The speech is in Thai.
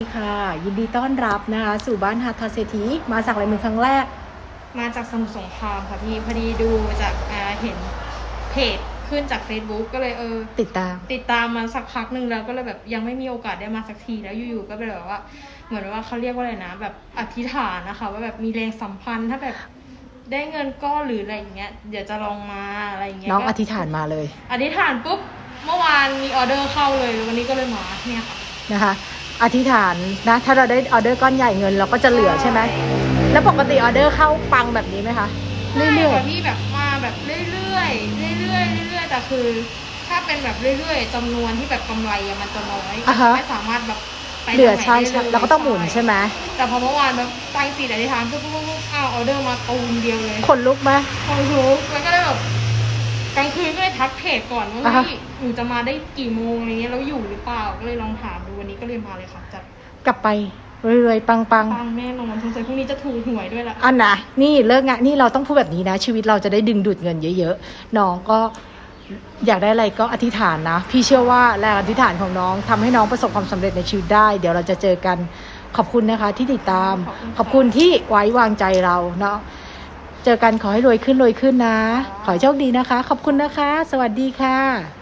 สวัสดีค่ะ ยินดีต้อนรับนะคะสู่บ้านฮัททาเศรษฐีมาสักลายมือครั้งแรก มาจากสมุทรสงครามค่ะพี่พอดีดูจากอ่าเห็นเพจขึ้นจาก Facebook ก็เลยเออ ติดตาม ติดตามมาสักพักหนึ่งแล้วก็เลยแบบยังไม่มีโอกาสได้มาสักทีแล้วอยู่ๆก็แบบว่า เหมือนว่าเขาเรียกว่าอะไรนะ แบบอธิษฐานนะคะ ว่าแบบมีแรงสัมพันธ์ถ้าแบบได้เงินก้อนหรืออะไรอย่างเงี้ยเดี๋ยวจะลองมาอะไรอย่างเงี้ยน้องก็อธิษฐานมาเลย อธิษฐานปุ๊บเมื่อวานมีออเดอร์เข้าเลยวันนี้ก็เลยมาเนี่ยค่ะนะคะ อธิษฐานนะ ถ้าเราได้ออเดอร์ก้อนใหญ่เงินเราก็จะเหลือใช่ไหมแล้วปกติออเดอร์เข้าปังแบบนี้ไหมคะเรื่ใช่อยค่ะพี่แบบมาแบบเรื่อยๆเรื่อยๆเรื่อยๆแต่คือ ถ้าเป็นแบบเรื่อยๆจำนวนที่แบบกำไรอะมันจะน้อยอ่าฮะไม่สามารถแบบไปๆเหลือทางใช่ไนได้ใช่ยเราก็ต้องหมุนใช่ไหมแต่พอเมื่อวานแบบตั้งจิตอธิษฐานปุ๊บปุ๊บปุ๊บอ้าวออเดอร์มาตูมเดียวเลยขนลุกไหมโอ้โหแล้วก็เลยแบบกลางคืนก็ เลยทักเพจก่อนว่าอ่าฮะ เฮ้ยหนูจะมาได้กี่โมงอะไรเงี้ยแล้วอยู่หรือเปล่าก็เลยลองถามดูวันนี้ก็เลยมาเลยค่ะจัดกลับไปเรื่อยๆปังๆปังแน่นอนสงสัยพรุ่งนี้จะถูกหวยด้วยละอันนะนี่เลิกงานนี่เราต้องพูดแบบนี้นะ ชีวิตเราจะได้ดึงดูดเงินเยอะๆน้องก็อยากได้อะไรก็อธิษฐานนะ พี่เชื่อว่าแรงอธิษฐานของน้องทำให้น้องประสบความสำเร็จในชีวิตได้ เดี๋ยวเราจะเจอกันขอบคุณนะคะที่ติดตามขอบคุณที่ไว้วางใจเราเนาะ เจอกันขอให้รวยขึ้นรวยขึ้นนะ ขอโชคดีนะคะ ขอบคุณนะคะ สวัสดีค่ะ